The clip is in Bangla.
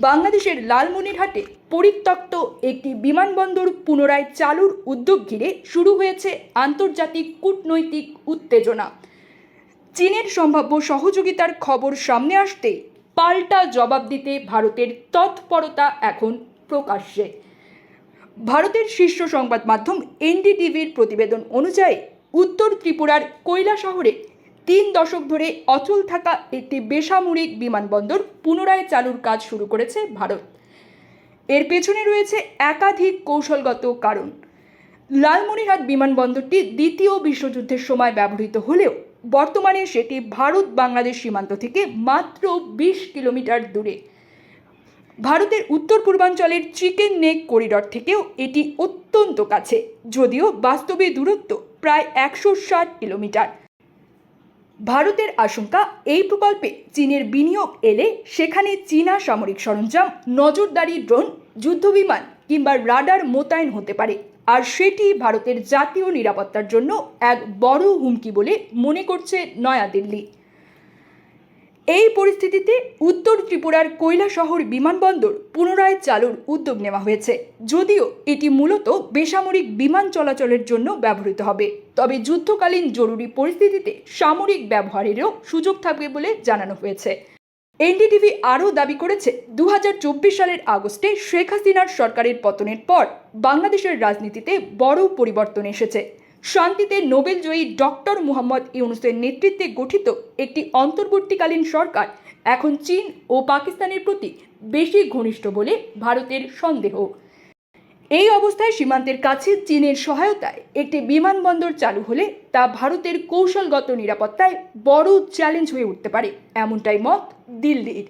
বাংলাদেশের লালমনিরহাটে পরিত্যক্ত একটি বিমানবন্দর পুনরায় চালুর উদ্যোগ ঘিরে শুরু হয়েছে আন্তর্জাতিক কূটনৈতিক উত্তেজনা। চীনের সম্ভাব্য সহযোগিতার খবর সামনে আসতে পাল্টা জবাব দিতে ভারতের তৎপরতা এখন প্রকাশ্যে। ভারতের শীর্ষ সংবাদ মাধ্যম এনডিটিভির প্রতিবেদন অনুযায়ী উত্তর ত্রিপুরার কৈলা শহরে তিন দশক ধরে অচল থাকা একটি বেসামরিক বিমানবন্দর পুনরায় চালুর কাজ শুরু করেছে ভারত। এর পেছনে রয়েছে একাধিক কৌশলগত কারণ। লালমনিরহাট বিমানবন্দরটি দ্বিতীয় বিশ্বযুদ্ধের সময় ব্যবহৃত হলেও বর্তমানে সেটি ভারত বাংলাদেশ সীমান্ত থেকে মাত্র বিশ কিলোমিটার দূরে। ভারতের উত্তর পূর্বাঞ্চলের চিকেন নেক করিডর থেকেও এটি অত্যন্ত কাছে, যদিও বাস্তবে দূরত্ব প্রায় একশো ষাট কিলোমিটার। ভারতের আশঙ্কা এই প্রকল্পে চীনের বিনিয়োগ এলে সেখানে চীনা সামরিক সরঞ্জাম, নজরদারি ড্রোন, যুদ্ধবিমান কিংবা রাডার মোতায়েন হতে পারে। আর সেটি ভারতের জাতীয় নিরাপত্তার জন্য এক বড় হুমকি বলে মনে করছে নয়াদিল্লি এই পরিস্থিতিতে উত্তর ত্রিপুরার কৈলা শহর বিমানবন্দর পুনরায় চালুর উদ্যোগ নেওয়া হয়েছে। যদিও এটি মূলত বেসামরিক বিমান চলাচলের জন্য ব্যবহৃত হবে। তবে যুদ্ধকালীন জরুরি পরিস্থিতিতে সামরিক ব্যবহারেরও সুযোগ থাকবে বলে জানানো হয়েছে। এনডিটিভি আরও দাবি করেছে দু হাজার চব্বিশ সালের আগস্টে শেখ হাসিনার সরকারের পতনের পর বাংলাদেশের রাজনীতিতে বড় পরিবর্তন এসেছে। শান্তিতে নোবেলজয়ী ডক্টর মুহাম্মদ ইউনুসের নেতৃত্বে গঠিত একটি অন্তর্বর্তীকালীন সরকার, এখন চীন ও পাকিস্তানের প্রতি বেশি ঘনিষ্ঠ বলে ভারতের সন্দেহ। এই অবস্থায় সীমান্তের কাছে চীনের সহায়তায় একটি বিমানবন্দর চালু হলে তা ভারতের কৌশলগত নিরাপত্তায় বড় চ্যালেঞ্জ হয়ে উঠতে পারে, এমনটাই মত দিল্লির।